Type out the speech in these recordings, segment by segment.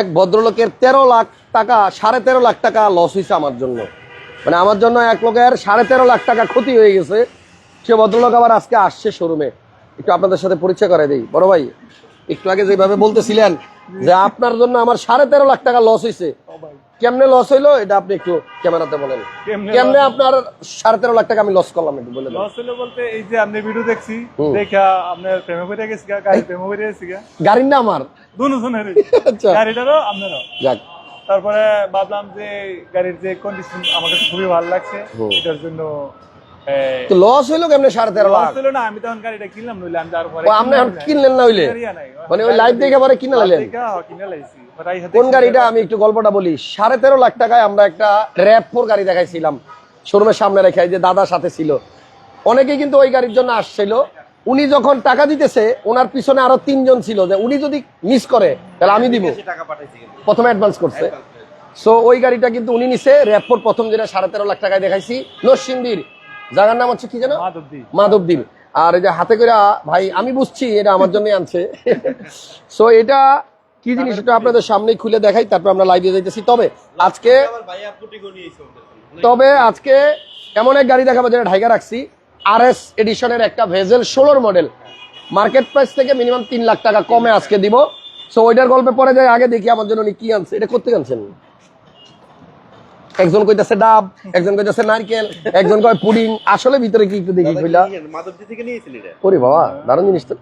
এক ভদ্রলোকের তেরো লাখ টাকা, সাড়ে তেরো লাখ টাকা লস হয়েছে আমার জন্য। মানে আমার জন্য এক লোকের সাড়ে তেরো লাখ টাকা ক্ষতি হয়ে গেছে। সে ভদ্রলোক আবার আজকে আসছে শোরুমে একটু আপনাদের সাথে পরিচয় করে দিই। বড় ভাই, একটু আগে যেভাবে বলতেছিলেন যে আপনার জন্য আমার সাড়ে তেরো লাখ টাকা লস হয়েছে। কেমনে লস হইল এটা আপনি একটু ক্যামেরাতে বলেন। কেমনে আপনার সাড়ে তেরো লাখ টাকা আমি লস করলাম একটু বলে লস হইল বলতে এই যে আপনি ভিডিও দেখছি। দেখা আপনার প্রেমে পড়ে গেছি গাড়ি প্রেমে পড়ে গেছি গাড়ির না আমার? দুজনের। জনের আচ্ছা। গাড়িটারও আপনারও। যাক। তারপরে ভাবলাম যে গাড়ির যে কন্ডিশন আমার কাছে খুবই ভালো লাগছে এটার জন্য তো লস হইল কেমনে? সাড়ে তেরো লাখ। লস হলো না আমি তখন গাড়িটা কিনলাম নইলে আমি তারপরে আপনি এখন কিনলেন না হইলে? মানে ওই লাইভ দেখে পরে কিনে নিলেন কিনে গাড়িটা? আমি একটু গল্পটা বলি। সাড়ে তেরো লাখ টাকায় আমরা একটা র্যাপ ফোর গাড়ি দেখাইছিলাম। শোরুমের সামনে রেখে যে দাদার সাথে ছিল। অনেকেই কিন্তু ওই গাড়ির জন্য আসছিল। উনি যখন টাকা দিতেছে ওনার পিছনে আরও তিনজন ছিল যে উনি যদি মিস করে তাহলে আমি দিব। প্রথমে অ্যাডভান্স করছে। সো ওই গাড়িটা কিন্তু উনি নিছে। র্যাপ ফোর প্রথম যেটা সাড়ে তেরো লাখ টাকায় দেখাইছি। নরসিংদীর জায়গার নাম হচ্ছে কি যেন মাধবদী মাধবদীর আর এই যে হাতে করে ভাই আমি বুঝছি এটা আমার জন্য আনছে। সো এটা কি জিনিস? এটা আপনাদের সামনে খুলে দেখাই তারপর আমরা লাইভে যাইতেছি। তবে আজকে তবে আজকে এমন এক গাড়ি দেখাবো যেটা ঢাইকা রাখছি। আর এস এডিশনের একটা ভেজেল ষোলোর মডেল মার্কেট প্রাইস থেকে মিনিমাম তিন লাখ টাকা কমে আজকে দিব। সো ওইটার গল্পে পরে যাই আগে দেখি আমার জন্য উনি কি আনছে। এটা করতে আনছেন? একজন কইতাছে ডাব একজন কইতাছে নারকেল একজন কয় পুডিং। আসলে ভিতরে কি একটু দেখি কইলা? মাধবদী থেকে নিয়েছিল এটা? ওরে বাবা দারুণ জিনিস তো।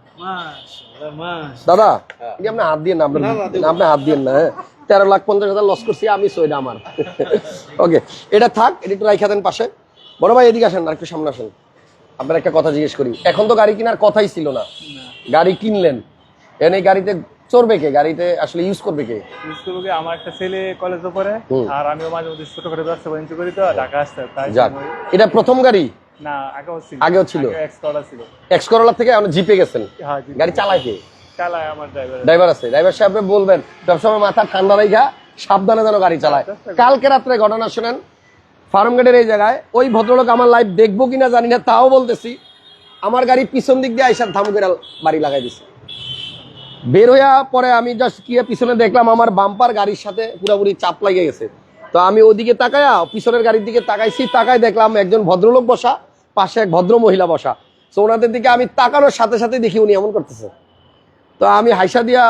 দাদা এই যে আপনি হাত দিয়ে না আপনি হাত দিয়ে না হ্যাঁ। তেরো লাখ পঞ্চাশ হাজার লস করছি আমি সো এটা আমার। ওকে এটা থাক এটা একটু রাইখা দেন পাশে। বড় ভাই এদিকে আসেন আর একটু সামনে আসেন। আপনার একটা কথা জিজ্ঞেস করি। এখন তো গাড়ি কেনার কথাই ছিল না। গাড়ি কিনলেন। এনে গাড়িতে চড়বে কে? গাড়িতে আসলে ইউজ করবে কে? ইউজ করব কি, আমার একটা ছেলে কলেজে পড়ে আর আমিও মাঝে মধ্যে ছোটখাটো ব্যবসা বাণিজ্য করি তো ঢাকা আসতে তাই এটা প্রথম গাড়ি? না আগেও ছিল। আগেও ছিল। এক্স কলা ছিল। এক্স করোলা থেকে আমরা জিপে গেছেন? হ্যাঁ গাড়ি চালায় কে? চালায় আমার ড্রাইভার ড্রাইভার আছে। ড্রাইভার সাহেব বলবেন সবসময় মাথা ঠান্ডা রাইখা সাবধানে যেন গাড়ি চালায়। কালকে রাত্রে ঘটনা শুনেন ফার্ম গেটের এই জায়গায় ওই ভদ্রলোক আমার লাইভ দেখব কিনা জানি না তাও বলতেছি আমার গাড়ি পিছন দিক দিয়ে আইসার ধামুকের বাড়ি লাগাই দিছে। বের হইয়া পরে আমি জাস্ট গিয়ে পিছনে দেখলাম আমার বাম্পার গাড়ির সাথে পুরোপুরি চাপ লাগিয়ে গেছে। তো আমি ওদিকে তাকায়া পিছনের গাড়ির দিকে তাকাইছি তাকাই দেখলাম একজন ভদ্রলোক বসা, পাশে এক ভদ্র মহিলা বসা। তো ওনাদের দিকে আমি তাকানোর সাথে সাথে দেখি উনি এমন করতেছে। তো আমি হাইসা দিয়া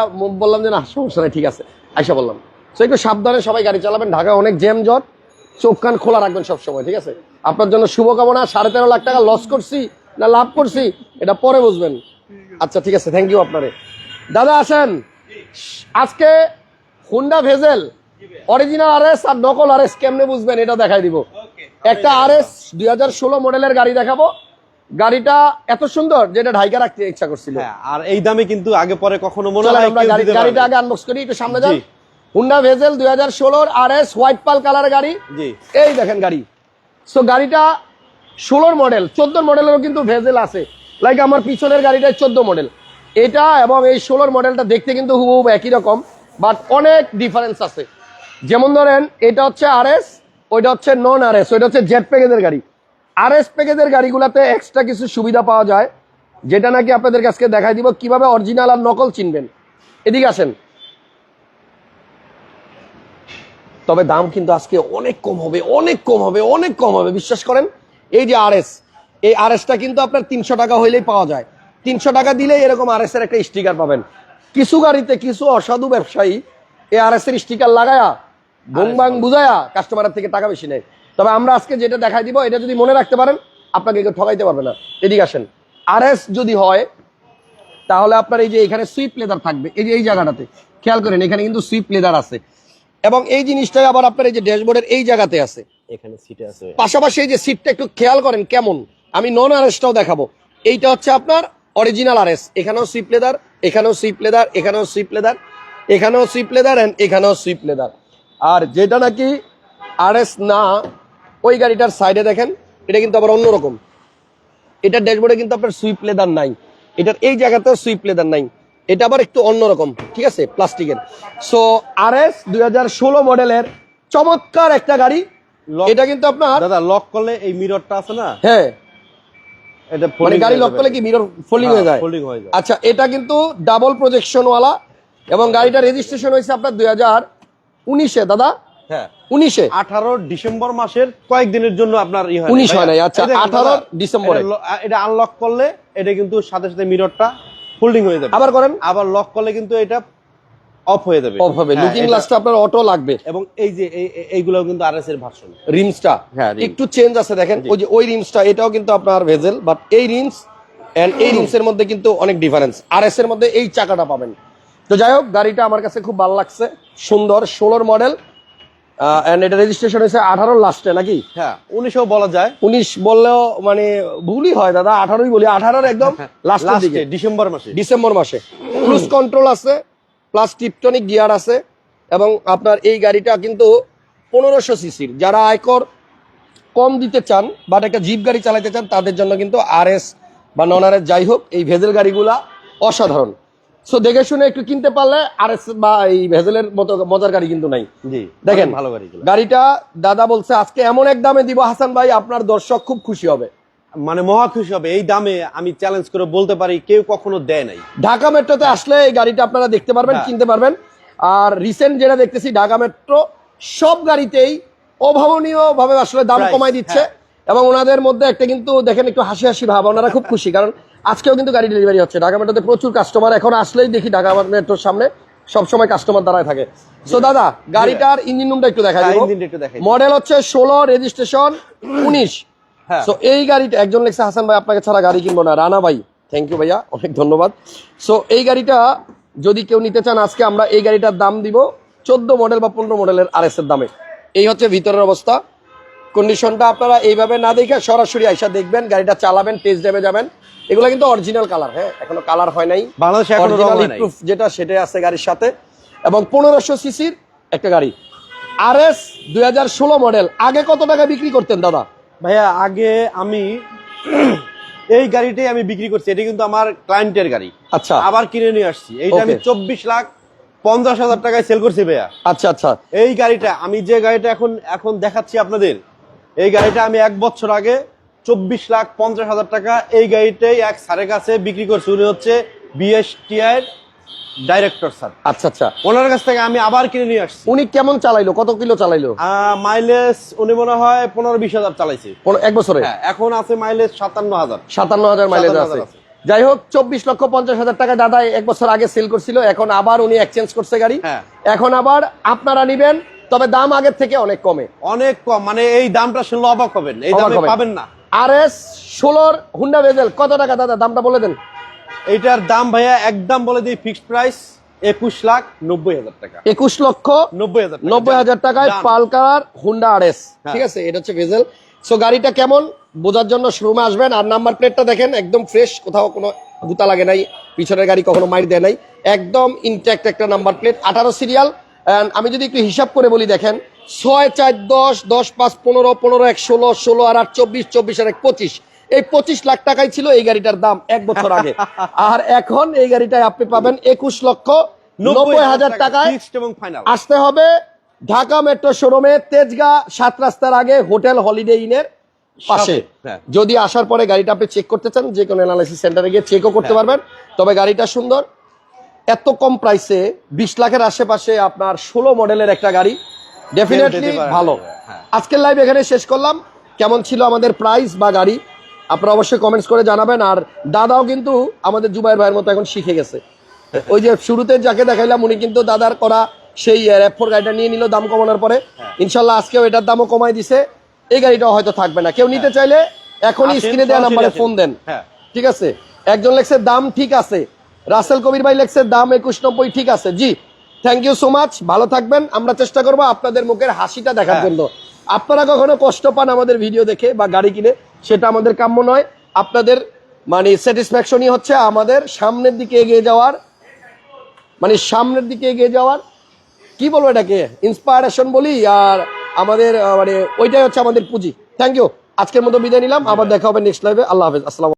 বললাম যে, না, সমস্যা নাই, ঠিক আছে। আইসা বললাম, তো একটু সাবধানে সবাই গাড়ি চালাবেন, ঢাকায় অনেক জ্যাম জট চোখ কান খোলা রাখবেন সবসময়, ঠিক আছে? আপনার জন্য শুভকামনা, সাড়ে তেরো লাখ টাকা লস করছি, না লাভ করছি, এটা পরে বুঝবেন। আচ্ছা ঠিক আছে থ্যাংক ইউ আপনারে। দাদা আসেন। আজকে Honda Vezel original R S আর নকল আর এস কেমনে বুঝবেন? এটা দেখাই দিব। একটা আর এস দুই হাজার ষোলো মডেলের গাড়ি দেখাবো। গাড়িটা এত সুন্দর যেটা ঢাইকা রাখতে ইচ্ছা করছিল। হ্যাঁ আর এই দামে কিন্তু আগে পরে কখনো মনে হয় আমরা গাড়িটা। আগে আনবক্স করি একটু সামনে যান। হুন্ডা ভেজেল দুই হাজার ষোলোর R S white pearl colour গাড়ি। এই দেখেন গাড়ি। সো গাড়িটা ষোলোর মডেল চোদ্দ মডেলেরও কিন্তু ভেজেল আছে। লাইক আমার পিছনের গাড়িটা চোদ্দ মডেল এটা এবং এই ষোলোর মডেলটা দেখতে কিন্তু হুবহু একই রকম বাট অনেক ডিফারেন্স আছে। যেমন ধরেন, এটা হচ্ছে আর এস ওইটা হচ্ছে নন আর এস ওইটা হচ্ছে জেট প্যাকেজের গাড়ি। আর এস প্যাকেজের গাড়িগুলোতে এক্সট্রা কিছু সুবিধা পাওয়া যায়, যেটা নাকি আপনাদের কাছে দেখাই দিব, কীভাবে অরিজিনাল আর নকল চিনবেন। এদিকে আসেন। তবে দাম কিন্তু আজকে অনেক কম হবে, অনেক কম হবে, অনেক কম হবে, বিশ্বাস করেন? এই যে আরএস এই আরএসটা কিন্তু আপনার তিনশো টাকা হইলেই পাওয়া যায়। তিনশো টাকা দিলেই এরকম আরএস এর একটা স্টিকার পাবেন। কিছু গাড়িতে কিছু অসাধু ব্যবসায়ী এই আরএস এর স্টিকার লাগায়া ভং বাং বুঝায়া কাস্টমারের থেকে টাকা বেশি নেয়। তবে আমরা আজকে যেটা দেখাই দিব এটা যদি মনে রাখতে পারেন আপনাকে কেউ ঠকাইতে পারবে না। এদিকে আসেন। আরএস যদি হয় তাহলে আপনার এই যে এখানে সুইপ লেদার থাকবে এই যে এই জায়গাটাতে খেয়াল করেন এখানে কিন্তু সুইপ লেদার আছে। এবং এই জিনিসটাই আবার আপনার এই যে ড্যাশবোর্ডের এই জায়গাতে আছে। এখানে সিটে আছে। পাশাপাশি এই যে সিটটা একটু খেয়াল করেন কেমন। আমি নন আরএসটাও দেখাবো। এইটা হচ্ছে আপনার অরিজিনাল আর এস এখানেও সুইপ লেদার এখানেও সুইপ লেদার এখানেও সুইপ লেদার এখানেও সুইপ লেদার অ্যান্ড এখানেও সুইপ লেদার আর যেটা নাকি আরএস না ওই গাড়িটার সাইডে দেখেন এটা কিন্তু আবার অন্যরকম। এটার ড্যাশবোর্ডে কিন্তু আপনার সুইপ লেদার নাই। এটার এই জায়গাতেও সুইপ লেদার নাই। এটা আবার একটু অন্যরকম ঠিক আছে? প্লাস্টিকের। সো আর এস দুই হাজার ষোলো মডেলের চমৎকার একটা গাড়ি। এটা কিন্তু আপনার দাদা লক করলে এই মিররটা আছে না? হ্যাঁ। এটা মানে গাড়ি লক করলে কি মিরর ফোল্ডিং হ্যাঁ, হয়ে যায়? হয়ে। আচ্ছা এটা কিন্তু ডাবল প্রজেকশন ওয়ালা এবং গাড়িটা রেজিস্ট্রেশন হয়েছে আপনার দুই হাজার উনিশে দাদা। হ্যাঁ। উনিশে? আঠারো ডিসেম্বর মাসের কয়েকদিনের জন্য আপনার হয়। নাই, আচ্ছা, এই দেখেন 18 দাদা, ডিসেম্বরে। এটা এটা আনলক করলে এটা কিন্তু সাথে সাথে মিররটা ফোল্ডিং হয়ে যাবে। আবার করেন। আবার লক করলে কিন্তু এটা অফ হয়ে যাবে। অফ হবে। হ্যাঁ, লুকিং গ্লাসটা আপনার অটো লাগবে। এবং এই যে কিন্তু আরএস এর ভার্সন রিমসটা। হ্যাঁ, একটু চেঞ্জ আছে দেখেন ওই যে ওই রিমসটা এটাও কিন্তু আপনার ভেজেল বাট এই রিমস এন্ড এই রিমসের মধ্যে কিন্তু অনেক ডিফারেন্স আর এস এর মধ্যে এই চাকাটা পাবেন। তো যাই হোক গাড়িটা আমার কাছে খুব ভালো লাগছে। সুন্দর ষোলোর মডেল এন্ড এটা রেজিস্ট্রেশন হয়েছে আঠারোর লাস্টে নাকি? হ্যাঁ উনিশও বলা যায়। উনিশ বললেও মানে ভুলই হয় দাদা আঠারোই বলি আঠারোর একদম লাস্টের দিকে। ডিসেম্বর মাসে। ডিসেম্বর মাসে। ক্রুজ কন্ট্রোল আছে। প্লাস টিপটনিক গিয়ার আছে এবং আপনার এই গাড়িটা কিন্তু পনেরোশো সিসির যারা আয়কর কম দিতে চান বাট একটা জিপ গাড়ি চালাতে চান তাদের জন্য কিন্তু আর এস বা নন আর এস যাই হোক এই ভেজেল গাড়িগুলা অসাধারণ। সো দেখে শুনে একটু কিনতে পারলে আর এস বা এই ভেজেলের মতো মজার গাড়ি কিন্তু নাই। জি দেখেন ভালো গাড়ি গাড়িটা দাদা বলছে আজকে এমন এক দামে দিব হাসান ভাই আপনার দর্শক খুব খুশি হবে। মানে মহা খুশি হবে এই দামে আমি চ্যালেঞ্জ করে বলতে পারি কেউ কখনো দেয় নাই ঢাকা মেট্রোতে আসলে এই গাড়িটা আপনারা দেখতে পারবেন হ্যাঁ। কিনতে পারবেন আর রিসেন্ট যেটা দেখতেছি ঢাকা মেট্রো সব গাড়িতেই অভাবনীয় ভাবে আসলে দাম কমাই দিচ্ছে হ্যাঁ। এবং ওনাদের মধ্যে একটা কিন্তু দেখেন একটু হাসি হাসি ভাব ওনারা খুব খুশি কারণ আজকেও কিন্তু গাড়ি ডেলিভারি হচ্ছে ঢাকা মেট্রোতে প্রচুর কাস্টমার এখন আসলেই দেখি ঢাকা মেট্রোর সামনে সবসময় কাস্টমার দাঁড়ায় থাকে সো দাদা গাড়িটার ইঞ্জিন রুমটা একটু দেখা দিই। মডেল হচ্ছে ষোলো রেজিস্ট্রেশন উনিশ। সো এই গাড়িটা একজন লেখছে হাসান ভাই আপনাকে ছাড়া গাড়ি কিনবো না। রানা ভাই থ্যাংক ইউ ভাইয়া অনেক ধন্যবাদ। সো এই গাড়িটা যদি কেউ নিতে চান আজকে আমরা এই গাড়িটার দাম দিব চোদ্দ মডেল বা পনেরো মডেলের আর এর দামে। এই হচ্ছে ভিতরের অবস্থা। কন্ডিশনটা আপনারা এইভাবে না দেখে সরাসরি আইসা দেখবেন গাড়িটা চালাবেন টেস্ট ড্রাইভে যাবেন। এগুলো কিন্তু অরিজিনাল কালার হ্যাঁ এখনও কালার হয় নাই। বাংলাদেশে এখনও রং অরিজিনাল হয় নাই। প্রুফ যেটা সেটাই আছে গাড়ির সাথে। এবং পনেরোশো সিসির একটা গাড়ি। আর এস দুই হাজার ষোলো মডেল আগে কত টাকা বিক্রি করতেন দাদা? ভাইয়া আগে আমি এই গাড়িটাই আমি বিক্রি করছি। এটা কিন্তু আমার ক্লায়েন্টের গাড়ি। আচ্ছা। আবার কিনে নিয়ে আসছি। এইটা আমি চব্বিশ লাখ পঞ্চাশ হাজার টাকায় সেল করছি ভাইয়া। আচ্ছা আচ্ছা। এই গাড়িটা আমি যে গাড়িটা এখন এখন দেখাচ্ছি আপনাদের এই গাড়িটা আমি এক বছর আগে চব্বিশ লাখ পঞ্চাশ হাজার টাকা এই গাড়িটাই এক স্যারের কাছে বিক্রি করছি। উনি হচ্ছে বিএসটিআই ডাইরেক্টর স্যার আচ্ছা আচ্ছা। ওনার কাছ থেকে আমি আবার কিনে নিয়ে আসছি। উনি কেমন চালাইলো? কত কিলো চালাইলো? মাইলেজ উনি মনে হয় পনেরো বিশ হাজার চালাইছে। পনেরো- এক বছরে? হ্যাঁ এখন আছে মাইলেজ সাতান্ন হাজার। সাতান্ন হাজার মাইলেজ 57,000 আছে। আছে। যাই হোক চব্বিশ লক্ষ পঞ্চাশ হাজার টাকা দাদা এক বছর আগে সেল করছিল এখন আবার উনি এক্সচেঞ্জ করছে গাড়ি। হ্যাঁ। এখন আবার আপনারা নিবেন তবে দাম আগের থেকে অনেক কমে। অনেক কম মানে এই দামটা শুনলে অবাক হবেন এই অবাক দামে হবেন। পাবেন না। আর এস ষোলোর হুন্ডা ভেজেল কত টাকা দাদা? দামটা বলে দেন। এইটার দাম ভাইয়া একদম বলে দিই ফিক্সড প্রাইস একুশ লাখ নব্বই হাজার টাকা। একুশ লক্ষ নব্বই হাজার নব্বই হাজার টাকায় পালকার হুন্ডা আর এস হ্যাঁ। ঠিক আছে এটা হচ্ছে ভেজেল। সো গাড়িটা কেমন? বোঝার জন্য শোরুমে আসবেন। আর নাম্বার প্লেটটা দেখেন একদম ফ্রেশ কোথাও কোনো গুতা লাগে নাই। পিছনের গাড়ি কখনো মাইর দেয় নাই। একদম ইনট্যাক্ট একটা নাম্বার প্লেট আঠারো সিরিয়াল আমি যদি একটু হিসাব করে বলি দেখেন ছয় চার দশ দশ পাঁচ পনেরো পনেরো এক ষোলো ষোলো আর আট চব্বিশ চব্বিশ আর এক পঁচিশ। এই পঁচিশ লাখ টাকাই ছিল এই গাড়িটার দাম এক বছর আগে। আর এখন এই গাড়িটায় আপনি পাবেন একুশ লক্ষ নব্বই হাজার টাকায় আসতে হবে ঢাকা মেট্রো শোরুমে তেজগা সাত রাস্তার আগে হোটেল হলিডে ইনের পাশে। হ্যাঁ। যদি আসার পরে গাড়িটা আপনি চেক করতে চান যে কোনো অ্যানালাইসিস সেন্টারে গিয়ে চেকও করতে হ্যাঁ। পারবেন। তবে গাড়িটা সুন্দর। এত কম প্রাইসে বিশ লাখের আশেপাশে আপনার ষোলো মডেলের একটা গাড়ি। ডেফিনেটলি ভালো। হ্যাঁ। আজকের লাইভ এখানে শেষ করলাম। কেমন ছিল আমাদের প্রাইস বা গাড়ি? আপনারা অবশ্যই কমেন্টস করে জানাবেন। আর দাদাও কিন্তু আমাদের জুবাইর ভাইয়ের মতো এখন শিখে গেছে। ওই যে শুরুতে যাকে দেখাইলাম উনি কিন্তু দাদার করা সেই র্যাপফোর গাড়িটা নিয়ে নিল দাম কমানোর পরে। হ্যাঁ। ইনশাল্লাহ আজকেও এটার দামও কমাই দিছে। এই গাড়িটাও হয়তো থাকবে না। কেউ নিতে চাইলে এখনই স্ক্রিনে দেওয়া নাম্বারে ফোন দেন। হ্যাঁ। ঠিক আছে? একজন লেখছে দাম ঠিক আছে। রাসেল কবির ভাই লেখছে দাম একুশ নব্বই ঠিক আছে। জি থ্যাংক ইউ সো মাচ ভালো থাকবেন। আমরা চেষ্টা করব আপনাদের মুখের হাসিটা দেখার হ্যাঁ। জন্য। আপনারা কখনো কষ্ট পান আমাদের ভিডিও দেখে বা গাড়ি কিনে? সেটা আমাদের কাম্য নয়। আপনাদের মানে স্যাটিসফ্যাকশনই হচ্ছে আমাদের সামনের দিকে এগিয়ে যাওয়ার মানে সামনের দিকে এগিয়ে যাওয়ার। কি বলব এটাকে? ইন্সপায়ারেশন বলি আর আমাদের মানে ওইটাই হচ্ছে আমাদের পুঁজি। থ্যাংক ইউ আজকের মতো বিদায় নিলাম। আবার দেখা হবে নেক্সট লাইভে আল্লাহ হাফেজ। আসসালাম